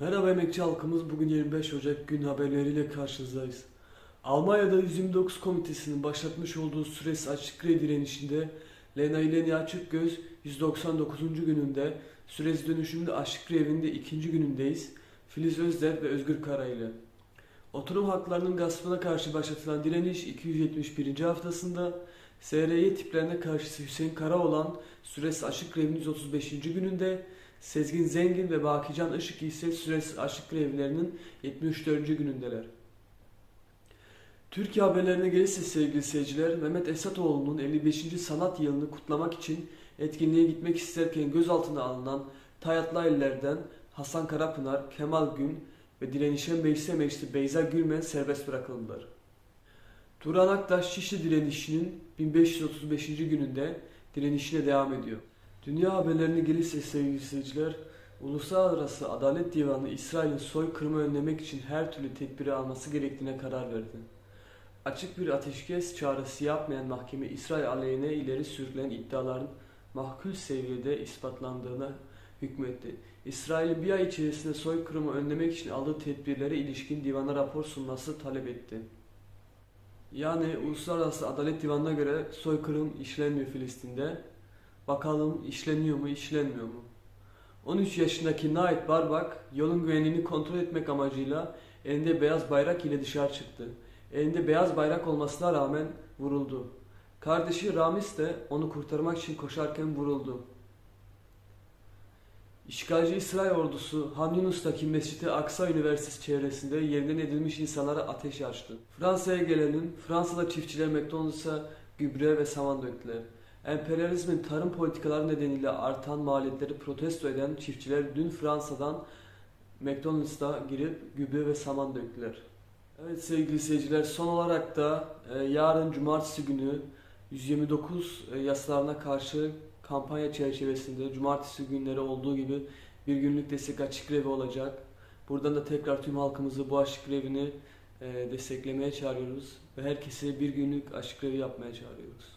Merhaba emekçi halkımız. Bugün 25 Ocak gün haberleriyle karşınızdayız. Almanya'da 129 komitesinin başlatmış olduğu süresiz açık grev direnişinde Lena İleni Açıkgöz 199. gününde süresiz dönüşümlü açık grevinde ikinci günündeyiz. Filiz Özder ve Özgür Kara ile. Oturum haklarının gaspına karşı başlatılan direniş 271. haftasında SRY tiplerine karşı Hüseyin Kara olan süresiz açık grevin 135. gününde Sezgin Zengin ve Bakican Işık ise süresiz açlık grevlerinin 74. günündeler. Türkiye haberlerine gelirse sevgili seyirciler, Mehmet Esatoğlu'nun 55. sanat yılını kutlamak için etkinliğe gitmek isterken gözaltına alınan Tayatlıelilerden Hasan Karapınar, Kemal Gün ve direnişen meclise meclisi Beyza Gülmen serbest bırakıldılar. Turan Aktaş Şişli direnişinin 1535. gününde direnişine devam ediyor. Dünya haberlerine gelirse sevgili seyirciler, Uluslararası Adalet Divanı İsrail'in soykırımı önlemek için her türlü tedbiri alması gerektiğine karar verdi. Açık bir ateşkes çağrısı yapmayan mahkeme İsrail aleyhine ileri sürülen iddiaların mahkul seviyede ispatlandığına hükmetti. İsrail'in bir ay içerisinde soykırımı önlemek için aldığı tedbirlere ilişkin divana rapor sunması talep etti. Yani Uluslararası Adalet Divanı'na göre soykırım işlenmiyor Filistin'de. Bakalım işleniyor mu, işlenmiyor mu? 13 yaşındaki Nait Barbak yolun güvenliğini kontrol etmek amacıyla elinde beyaz bayrak ile dışarı çıktı. Elinde beyaz bayrak olmasına rağmen vuruldu. Kardeşi Ramiz de onu kurtarmak için koşarken vuruldu. İşgalci İsrail ordusu Han Yunus'taki Mescid-i Aksa Üniversitesi çevresinde yerinden edilmiş insanlara ateş açtı. Fransa'ya gelelim. Fransa'da çiftçiler McDonald's'a gübre ve saman döktüler. Emperyalizmin tarım politikaları nedeniyle artan maliyetleri protesto eden çiftçiler dün Fransa'dan McDonald's'a girip gübre ve saman döktüler. Evet sevgili seyirciler son olarak da e, yarın cumartesi günü 129 e, yasalarına karşı kampanya çerçevesinde cumartesi günleri olduğu gibi bir günlük destek açık grevi olacak. Buradan da tekrar tüm halkımızı bu açık grevini e, desteklemeye çağırıyoruz ve herkesi bir günlük açık grevi yapmaya çağırıyoruz.